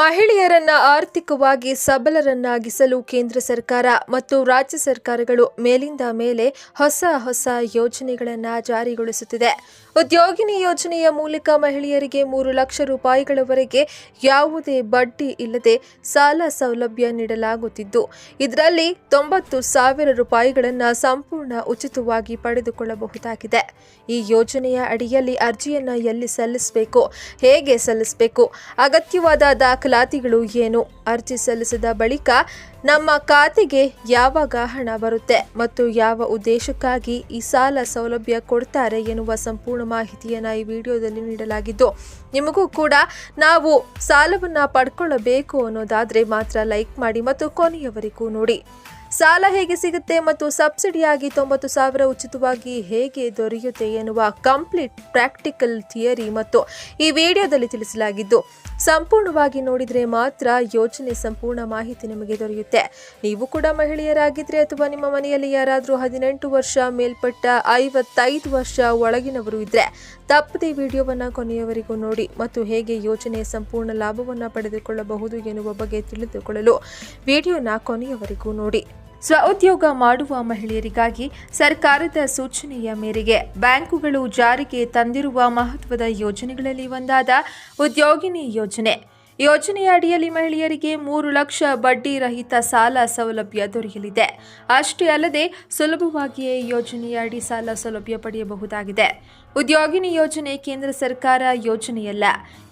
ಮಹಿಳೆಯರನ್ನ ಆರ್ಥಿಕವಾಗಿ ಸಬಲರನ್ನಾಗಿಸಲು ಕೇಂದ್ರ ಸರ್ಕಾರ ಮತ್ತು ರಾಜ್ಯ ಸರ್ಕಾರಗಳು ಮೇಲಿಂದ ಮೇಲೆ ಹೊಸ ಹೊಸ ಯೋಜನೆಗಳನ್ನು ಜಾರಿಗೊಳಿಸುತ್ತಿದೆ. ಉದ್ಯೋಗಿನಿ ಯೋಜನೆಯ ಮೂಲಕ ಮಹಿಳೆಯರಿಗೆ ಮೂರು ಲಕ್ಷ ರೂಪಾಯಿಗಳವರೆಗೆ ಯಾವುದೇ ಬಡ್ಡಿ ಇಲ್ಲದೆ ಸಾಲ ಸೌಲಭ್ಯ ನೀಡಲಾಗುತ್ತಿದ್ದು, ಇದರಲ್ಲಿ ತೊಂಬತ್ತು ಸಾವಿರ ರೂಪಾಯಿಗಳನ್ನು ಸಂಪೂರ್ಣ ಉಚಿತವಾಗಿ ಪಡೆದುಕೊಳ್ಳಬಹುದಾಗಿದೆ. ಈ ಯೋಜನೆಯ ಅಡಿಯಲ್ಲಿ ಅರ್ಜಿಯನ್ನು ಎಲ್ಲಿ ಸಲ್ಲಿಸಬೇಕು, ಹೇಗೆ ಸಲ್ಲಿಸಬೇಕು, ಅಗತ್ಯವಾದ ದಾಖಲಾತಿಗಳು ಏನು, ಅರ್ಜಿ ಸಲ್ಲಿಸಿದ ಬಳಿಕ ನಮ್ಮ ಖಾತೆಗೆ ಯಾವಾಗ ಹಣ ಬರುತ್ತೆ ಮತ್ತು ಯಾವ ಉದ್ದೇಶಕ್ಕಾಗಿ ಈ ಸಾಲ ಸೌಲಭ್ಯ ಕೊಡ್ತಾರೆ ಎನ್ನುವ ಸಂಪೂರ್ಣ ಮಾಹಿತಿಯನ್ನು ಈ ವಿಡಿಯೋದಲ್ಲಿ ನೀಡಲಾಗಿದ್ದು, ನಿಮಗೂ ಕೂಡ ನಾವು ಸಾಲವನ್ನು ಪಡ್ಕೊಳ್ಳಬೇಕು ಅನ್ನೋದಾದರೆ ಮಾತ್ರ ಲೈಕ್ ಮಾಡಿ ಮತ್ತು ಕೊನೆಯವರೆಗೂ ನೋಡಿ. ಸಾಲ ಹೇಗೆ ಸಿಗುತ್ತೆ ಮತ್ತು ಸಬ್ಸಿಡಿಯಾಗಿ ತೊಂಬತ್ತು ಸಾವಿರ ಉಚಿತವಾಗಿ ಹೇಗೆ ದೊರೆಯುತ್ತೆ ಎನ್ನುವ ಕಂಪ್ಲೀಟ್ ಪ್ರಾಕ್ಟಿಕಲ್ ಥಿಯರಿ ಮತ್ತು ಈ ವಿಡಿಯೋದಲ್ಲಿ ತಿಳಿಸಲಾಗಿದ್ದು, ಸಂಪೂರ್ಣವಾಗಿ ನೋಡಿದರೆ ಮಾತ್ರ ಯೋಜನೆ ಸಂಪೂರ್ಣ ಮಾಹಿತಿ ನಿಮಗೆ ದೊರೆಯುತ್ತೆ. ನೀವು ಕೂಡ ಮಹಿಳೆಯರಾಗಿದ್ದರೆ ಅಥವಾ ನಿಮ್ಮ ಮನೆಯಲ್ಲಿ ಯಾರಾದರೂ ಹದಿನೆಂಟು ವರ್ಷ ಮೇಲ್ಪಟ್ಟ ಐವತ್ತೈದು ವರ್ಷ ಒಳಗಿನವರು ಇದ್ರೆ ತಪ್ಪದೆ ವಿಡಿಯೋವನ್ನು ಕೊನೆಯವರೆಗೂ ನೋಡಿ ಮತ್ತು ಹೇಗೆ ಯೋಜನೆ ಸಂಪೂರ್ಣ ಲಾಭವನ್ನು ಪಡೆದುಕೊಳ್ಳಬಹುದು ಎನ್ನುವ ಬಗ್ಗೆ ತಿಳಿದುಕೊಳ್ಳಲು ವಿಡಿಯೋನ ಕೊನೆಯವರೆಗೂ ನೋಡಿ. ಸ್ವಉದ್ಯೋಗ ಮಾಡುವ ಮಹಿಳೆಯರಿಗಾಗಿ ಸರ್ಕಾರದ ಸೂಚನೆಯ ಮೇರೆಗೆ ಬ್ಯಾಂಕುಗಳು ಜಾರಿಗೆ ತಂದಿರುವ ಮಹತ್ವದ ಯೋಜನೆಗಳಲ್ಲಿ ಒಂದಾದ ಉದ್ಯೋಗಿನಿ ಯೋಜನೆ. ಯೋಜನೆಯ ಅಡಿಯಲ್ಲಿ ಮಹಿಳೆಯರಿಗೆ ಮೂರು ಲಕ್ಷ ಬಡ್ಡಿ ರಹಿತ ಸಾಲ ಸೌಲಭ್ಯ ದೊರೆಯಲಿದೆ. ಅಷ್ಟೇ ಅಲ್ಲದೆ ಸುಲಭವಾಗಿಯೇ ಯೋಜನೆಯ ಅಡಿ ಸಾಲ ಸೌಲಭ್ಯ ಪಡೆಯಬಹುದಾಗಿದೆ. ಉದ್ಯೋಗಿನಿ ಯೋಜನೆ ಕೇಂದ್ರ ಸರ್ಕಾರ ಯೋಜನೆಯಲ್ಲ.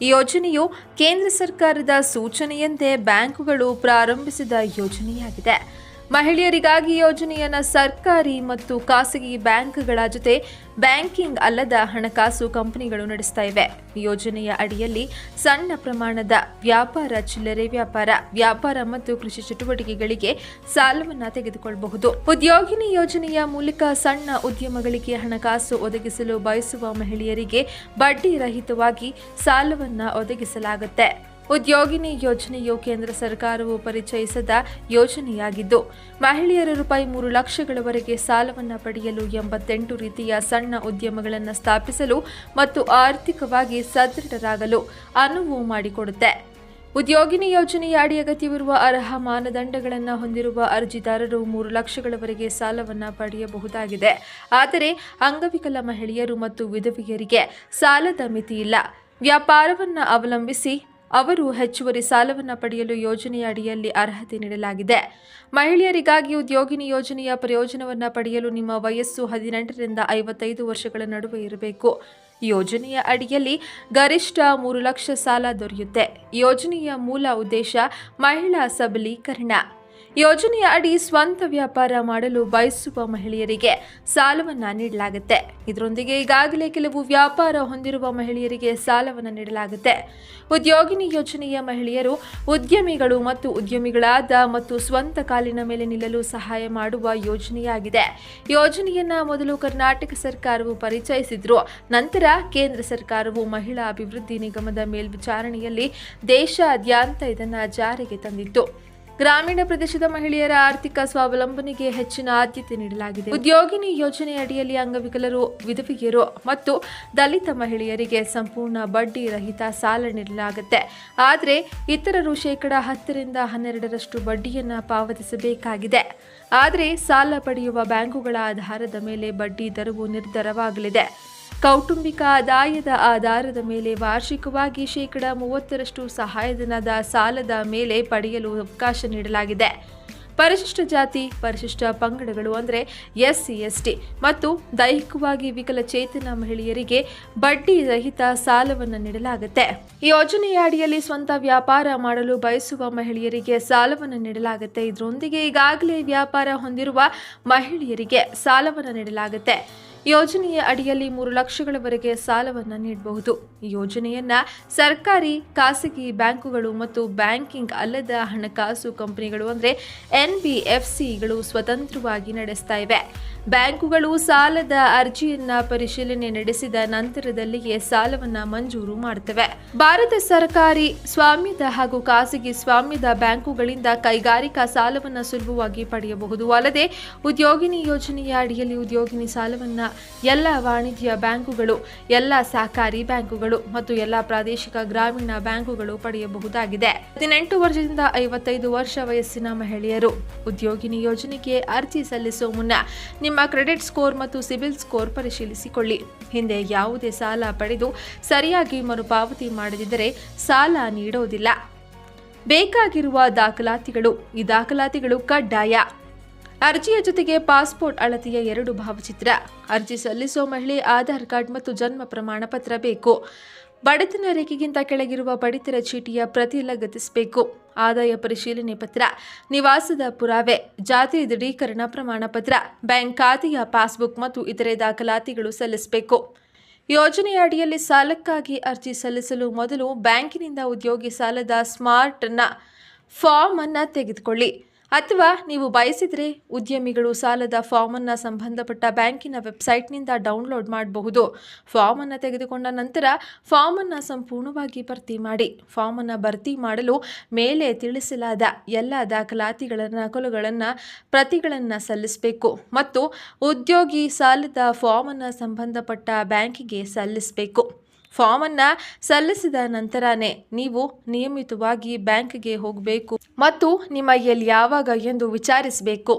ಈ ಯೋಜನೆಯು ಕೇಂದ್ರ ಸರ್ಕಾರದ ಸೂಚನೆಯಂತೆ ಬ್ಯಾಂಕುಗಳು ಪ್ರಾರಂಭಿಸಿದ ಯೋಜನೆಯಾಗಿದೆ. ಮಹಿಳೆಯರಿಗಾಗಿ ಯೋಜನೆಯನ್ನು ಸರ್ಕಾರಿ ಮತ್ತು ಖಾಸಗಿ ಬ್ಯಾಂಕ್ಗಳ ಜೊತೆ ಬ್ಯಾಂಕಿಂಗ್ ಅಲ್ಲದ ಹಣಕಾಸು ಕಂಪನಿಗಳು ನಡೆಸ್ತಾ ಇವೆ. ಯೋಜನೆಯ ಅಡಿಯಲ್ಲಿ ಸಣ್ಣ ಪ್ರಮಾಣದ ವ್ಯಾಪಾರ ಚಿಲ್ಲರೆ ವ್ಯಾಪಾರ ವ್ಯಾಪಾರ ಮತ್ತು ಕೃಷಿ ಚಟುವಟಿಕೆಗಳಿಗೆ ಸಾಲವನ್ನು ತೆಗೆದುಕೊಳ್ಳಬಹುದು ಉದ್ಯೋಗಿನಿ ಯೋಜನೆಯ ಮೂಲಕ ಸಣ್ಣ ಉದ್ಯಮಗಳಿಗೆ ಹಣಕಾಸು ಒದಗಿಸಲು ಬಯಸುವ ಮಹಿಳೆಯರಿಗೆ ಬಡ್ಡಿ ರಹಿತವಾಗಿ ಸಾಲವನ್ನು ಒದಗಿಸಲಾಗುತ್ತೆ. ಉದ್ಯೋಗಿನಿ ಯೋಜನೆಯು ಕೇಂದ್ರ ಸರ್ಕಾರವು ಪರಿಚಯಿಸಿದ ಯೋಜನೆಯಾಗಿದ್ದು, ಮಹಿಳೆಯರು ರೂಪಾಯಿ ಮೂರು ಲಕ್ಷಗಳವರೆಗೆ ಸಾಲವನ್ನು ಪಡೆಯಲು ಎಂಬತ್ತೆಂಟು ರೀತಿಯ ಸಣ್ಣ ಉದ್ಯಮಗಳನ್ನು ಸ್ಥಾಪಿಸಲು ಮತ್ತು ಆರ್ಥಿಕವಾಗಿ ಸದೃಢರಾಗಲು ಅನುವು ಮಾಡಿಕೊಡುತ್ತೆ. ಉದ್ಯೋಗಿನಿ ಯೋಜನೆಯ ಅಡಿ ಅಗತ್ಯವಿರುವ ಅರ್ಹ ಮಾನದಂಡಗಳನ್ನು ಹೊಂದಿರುವ ಅರ್ಜಿದಾರರು ಮೂರು ಲಕ್ಷಗಳವರೆಗೆ ಸಾಲವನ್ನು ಪಡೆಯಬಹುದಾಗಿದೆ. ಆದರೆ, ಅಂಗವಿಕಲ ಮಹಿಳೆಯರು ಮತ್ತು ವಿಧವೆಯರಿಗೆ ಸಾಲದ ಮಿತಿಯಿಲ್ಲ. ವ್ಯಾಪಾರವನ್ನು ಅವಲಂಬಿಸಿ ಅವರು ಹೆಚ್ಚುವರಿ ಸಾಲವನ್ನು ಪಡೆಯಲು ಯೋಜನೆಯ ಅಡಿಯಲ್ಲಿ ಅರ್ಹತೆ ನೀಡಲಾಗಿದೆ. ಮಹಿಳೆಯರಿಗಾಗಿ ಉದ್ಯೋಗಿನಿ ಯೋಜನೆಯ ಪ್ರಯೋಜನವನ್ನು ಪಡೆಯಲು ನಿಮ್ಮ ವಯಸ್ಸು ಹದಿನೆಂಟರಿಂದ ಐವತ್ತೈದು ವರ್ಷಗಳ ನಡುವೆ ಇರಬೇಕು. ಯೋಜನೆಯ ಅಡಿಯಲ್ಲಿ ಗರಿಷ್ಠ ಮೂರು ಲಕ್ಷ ಸಾಲ ದೊರೆಯುತ್ತೆ. ಯೋಜನೆಯ ಮೂಲ ಉದ್ದೇಶ ಮಹಿಳಾ ಸಬಲೀಕರಣ. ಯೋಜನೆಯ ಅಡಿ ಸ್ವಂತ ವ್ಯಾಪಾರ ಮಾಡಲು ಬಯಸುವ ಮಹಿಳೆಯರಿಗೆ ಸಾಲವನ್ನು ನೀಡಲಾಗುತ್ತೆ. ಇದರೊಂದಿಗೆ ಈಗಾಗಲೇ ಕೆಲವು ವ್ಯಾಪಾರ ಹೊಂದಿರುವ ಮಹಿಳೆಯರಿಗೆ ಸಾಲವನ್ನು ನೀಡಲಾಗುತ್ತೆ. ಉದ್ಯೋಗಿನಿ ಯೋಜನೆಯ ಮಹಿಳೆಯರು ಉದ್ಯಮಿಗಳು ಮತ್ತು ಉದ್ಯಮಿಗಳಾದ ಮತ್ತು ಸ್ವಂತ ಕಾಲಿನ ಮೇಲೆ ನಿಲ್ಲಲು ಸಹಾಯ ಮಾಡುವ ಯೋಜನೆಯಾಗಿದೆ. ಯೋಜನೆಯನ್ನು ಮೊದಲು ಕರ್ನಾಟಕ ಸರ್ಕಾರವು ಪರಿಚಯಿಸಿದ್ರು. ನಂತರ ಕೇಂದ್ರ ಸರ್ಕಾರವು ಮಹಿಳಾ ಅಭಿವೃದ್ಧಿ ನಿಗಮದ ಮೇಲ್ವಿಚಾರಣೆಯಲ್ಲಿ ದೇಶಾದ್ಯಂತ ಇದನ್ನು ಜಾರಿಗೆ ತಂದಿತ್ತು. ಗ್ರಾಮೀಣ ಪ್ರದೇಶದ ಮಹಿಳೆಯರ ಆರ್ಥಿಕ ಸ್ವಾವಲಂಬನೆಗೆ ಹೆಚ್ಚಿನ ಆದ್ಯತೆ ನೀಡಲಾಗಿದೆ. ಉದ್ಯೋಗಿನಿ ಯೋಜನೆ ಅಡಿಯಲ್ಲಿ ಅಂಗವಿಕಲರು, ವಿಧವೆಯರು ಮತ್ತು ದಲಿತ ಮಹಿಳೆಯರಿಗೆ ಸಂಪೂರ್ಣ ಬಡ್ಡಿ ರಹಿತ ಸಾಲ ನೀಡಲಾಗುತ್ತೆ. ಆದರೆ ಇತರರು ಶೇಕಡ ಹತ್ತರಿಂದ ಹನ್ನೆರಡರಷ್ಟು ಬಡ್ಡಿಯನ್ನು ಪಾವತಿಸಬೇಕಾಗಿದೆ. ಆದರೆ ಸಾಲ ಪಡೆಯುವ ಬ್ಯಾಂಕುಗಳ ಆಧಾರದ ಮೇಲೆ ಬಡ್ಡಿ ದರವು ನಿರ್ಧಾರವಾಗಲಿದೆ. ಕೌಟುಂಬಿಕ ಆದಾಯದ ಆಧಾರದ ಮೇಲೆ ವಾರ್ಷಿಕವಾಗಿ ಶೇಕಡ ಮೂವತ್ತರಷ್ಟು ಸಹಾಯಧನದ ಸಾಲದ ಮೇಲೆ ಪಡೆಯಲು ಅವಕಾಶ ನೀಡಲಾಗಿದೆ. ಪರಿಶಿಷ್ಟ ಜಾತಿ, ಪರಿಶಿಷ್ಟ ಪಂಗಡಗಳು ಅಂದರೆ ಎಸ್ಸಿ, ಎಸ್ಟಿ ಮತ್ತು ದೈಹಿಕವಾಗಿ ವಿಕಲಚೇತನ ಮಹಿಳೆಯರಿಗೆ ಬಡ್ಡಿ ರಹಿತ ಸಾಲವನ್ನು ನೀಡಲಾಗುತ್ತೆ. ಈ ಯೋಜನೆಯ ಅಡಿಯಲ್ಲಿ ಸ್ವಂತ ವ್ಯಾಪಾರ ಮಾಡಲು ಬಯಸುವ ಮಹಿಳೆಯರಿಗೆ ಸಾಲವನ್ನು ನೀಡಲಾಗುತ್ತೆ. ಇದರೊಂದಿಗೆ ಈಗಾಗಲೇ ವ್ಯಾಪಾರ ಹೊಂದಿರುವ ಮಹಿಳೆಯರಿಗೆ ಸಾಲವನ್ನು ನೀಡಲಾಗುತ್ತೆ. ಯೋಜನೆಯ ಅಡಿಯಲ್ಲಿ ಮೂರು ಲಕ್ಷಗಳವರೆಗೆ ಸಾಲವನ್ನು ನೀಡಬಹುದು. ಈ ಯೋಜನೆಯನ್ನ ಸರ್ಕಾರಿ, ಖಾಸಗಿ ಬ್ಯಾಂಕುಗಳು ಮತ್ತು ಬ್ಯಾಂಕಿಂಗ್ ಅಲ್ಲದ ಹಣಕಾಸು ಕಂಪನಿಗಳು ಅಂದರೆ ಎನ್ ಬಿ ಎಫ್ ಸಿಗಳು ಸ್ವತಂತ್ರವಾಗಿ ನಡೆಸ್ತಾ ಇವೆ. ಬ್ಯಾಂಕುಗಳು ಸಾಲದ ಅರ್ಜಿಯನ್ನ ಪರಿಶೀಲನೆ ನಡೆಸಿದ ನಂತರದಲ್ಲಿಯೇ ಸಾಲವನ್ನ ಮಂಜೂರು ಮಾಡುತ್ತವೆ ಭಾರತ ಸರ್ಕಾರಿ ಸ್ವಾಮ್ಯದ ಹಾಗೂ ಖಾಸಗಿ ಸ್ವಾಮ್ಯದ ಬ್ಯಾಂಕುಗಳಿಂದ ಕೈಗಾರಿಕಾ ಸಾಲವನ್ನ ಸುಲಭವಾಗಿ ಪಡೆಯಬಹುದು. ಅಲ್ಲದೆ ಉದ್ಯೋಗಿನಿ ಯೋಜನೆಯ ಅಡಿಯಲ್ಲಿ ಉದ್ಯೋಗಿನಿ ಸಾಲವನ್ನ ಎಲ್ಲ ವಾಣಿಜ್ಯ ಬ್ಯಾಂಕುಗಳು, ಎಲ್ಲ ಸಹಕಾರಿ ಬ್ಯಾಂಕುಗಳು ಮತ್ತು ಎಲ್ಲ ಪ್ರಾದೇಶಿಕ ಗ್ರಾಮೀಣ ಬ್ಯಾಂಕುಗಳು ಪಡೆಯಬಹುದಾಗಿದೆ. ಹದಿನೆಂಟು ವರ್ಷದಿಂದ ಐವತ್ತೈದು ವರ್ಷ ವಯಸ್ಸಿನ ಮಹಿಳೆಯರು ಉದ್ಯೋಗಿನಿ ಯೋಜನೆಗೆ ಅರ್ಜಿ ಸಲ್ಲಿಸುವ ಮುನ್ನ ನಿಮ್ಮ ಕ್ರೆಡಿಟ್ ಸ್ಕೋರ್ ಮತ್ತು ಸಿಬಿಲ್ ಸ್ಕೋರ್ ಪರಿಶೀಲಿಸಿಕೊಳ್ಳಿ. ಹಿಂದೆ ಯಾವುದೇ ಸಾಲ ಪಡೆದು ಸರಿಯಾಗಿ ಮರುಪಾವತಿ ಮಾಡದಿದ್ದರೆ ಸಾಲ ನೀಡುವುದಿಲ್ಲ ಬೇಕಾಗಿರುವ ದಾಖಲಾತಿಗಳು, ಈ ದಾಖಲಾತಿಗಳು ಕಡ್ಡಾಯ. ಅರ್ಜಿಯ ಜೊತೆಗೆ ಪಾಸ್ಪೋರ್ಟ್ ಅಳತೆಯ ಎರಡು ಭಾವಚಿತ್ರ. ಅರ್ಜಿ ಸಲ್ಲಿಸುವ ಮಹಿಳೆ ಆಧಾರ್ ಕಾರ್ಡ್ ಮತ್ತು ಜನ್ಮ ಪ್ರಮಾಣ ಪತ್ರ ಬೇಕು. ಬಡತನ ರೇಖೆಗಿಂತ ಕೆಳಗಿರುವ ಪಡಿತರ ಚೀಟಿಯ ಪ್ರತಿ ಲಗತ್ತಿಸಬೇಕು. ಆದಾಯ ಪರಿಶೀಲನೆ ಪತ್ರ, ನಿವಾಸದ ಪುರಾವೆ, ಜಾತಿ ದೃಢೀಕರಣ ಪ್ರಮಾಣ ಪತ್ರ, ಬ್ಯಾಂಕ್ ಖಾತೆಯ ಪಾಸ್ಬುಕ್ ಮತ್ತು ಇತರೆ ದಾಖಲಾತಿಗಳು ಸಲ್ಲಿಸಬೇಕು. ಯೋಜನೆಯ ಅಡಿಯಲ್ಲಿ ಸಾಲಕ್ಕಾಗಿ ಅರ್ಜಿ ಸಲ್ಲಿಸಲು ಮೊದಲು ಬ್ಯಾಂಕಿನಿಂದ ಉದ್ಯೋಗಿ ಸಾಲದ ಸ್ಮಾರ್ಟ್ನ ಫಾರ್ಮ್ ಅನ್ನು ತೆಗೆದುಕೊಳ್ಳಿ. ಅಥವಾ ನೀವು ಬಯಸಿದರೆ ಉದ್ಯಮಿಗಳು ಸಾಲದ ಫಾರ್ಮನ್ನು ಸಂಬಂಧಪಟ್ಟ ಬ್ಯಾಂಕಿನ ವೆಬ್ಸೈಟ್ನಿಂದ ಡೌನ್ಲೋಡ್ ಮಾಡಬಹುದು. ಫಾರ್ಮನ್ನು ತೆಗೆದುಕೊಂಡ ನಂತರ ಫಾರ್ಮನ್ನು ಸಂಪೂರ್ಣವಾಗಿ ಭರ್ತಿ ಮಾಡಿ. ಫಾರ್ಮನ್ನು ಭರ್ತಿ ಮಾಡಲು ಮೇಲೆ ತಿಳಿಸಲಾದ ಎಲ್ಲ ದಾಖಲಾತಿಗಳ ನಕಲುಗಳನ್ನು ಪ್ರತಿಗಳನ್ನು ಸಲ್ಲಿಸಬೇಕು ಮತ್ತು ಉದ್ಯೋಗಿ ಸಾಲದ ಫಾರ್ಮನ್ನು ಸಂಬಂಧಪಟ್ಟ ಬ್ಯಾಂಕಿಗೆ ಸಲ್ಲಿಸಬೇಕು. ಫಾರ್ಮ್ ಅನ್ನ ಸಲ್ಲಿಸಿದ ನಂತರನೇ ನೀವು ನಿಯಮಿತವಾಗಿ ಬ್ಯಾಂಕ್ಗೆ ಹೋಗಬೇಕು ಮತ್ತು ನಿಮ್ಮ ಎಲ್ಲಿ ಯಾವಾಗ ಎಂದು ವಿಚಾರಿಸಬೇಕು.